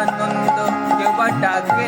আনন্দ কেউ বা ডাকে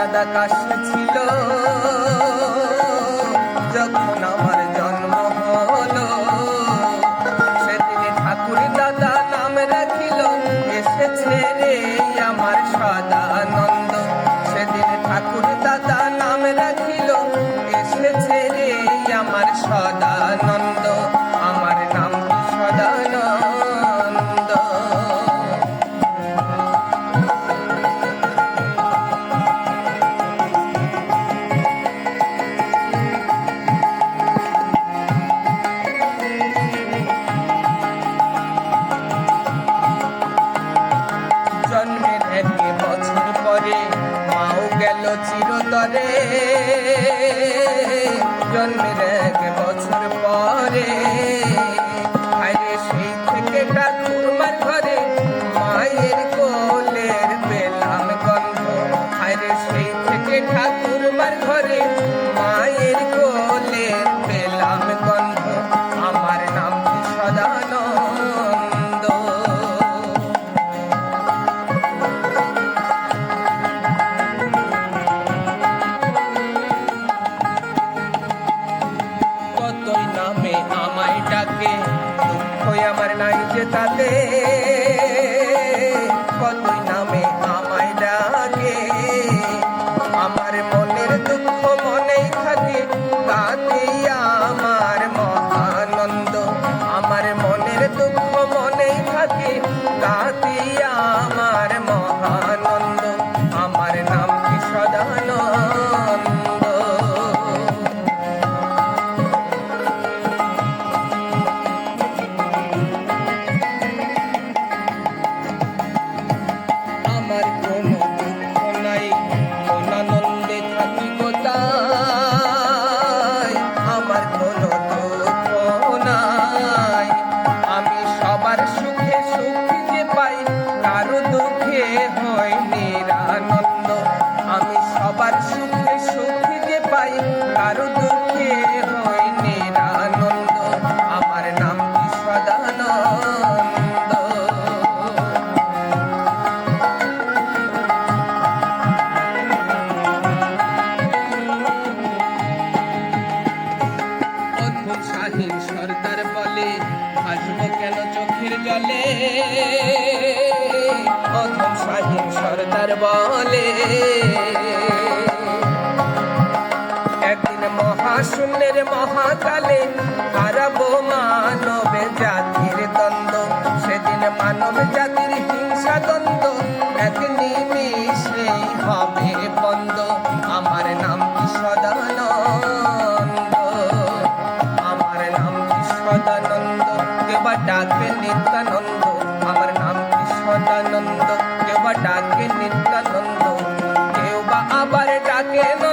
চাঁদ আকাশে ছিল। যখন আমার জন্ম হলো, সেদিন ঠাকুর দাদা নাম রাখিল, এসেছে রে আমার সদানন্দ সেদিন ঠাকুর দাদা নাম রাখিল, এসেছে রে আমার সদানন্দ আমার চিরতরে জন্মের এক বছর পরে আরে সেই থেকে ঘরে যে তাতে পাই কারও দুঃখে আমার নাম কি সদানন্দ? অদ্ভুত শাহীন বলে কেন চোখের জলে? অধম শাহীন সর্দার বলে শূন্যের মহাকালে হারাবো মানব জাতির দ্বন্দ্ব। সেদিন মানব জাতির হিংসা দ্বন্দ্ব, এক হবে বন্ধ। আমার নাম সদানন্দ? আমার নাম সদানন্দ? ডাকে নিত্যানন্দ। আমার নাম সদানন্দ? দেবা ডাকে নিত্যানন্দ? কেউ বা আবার ডাকে না।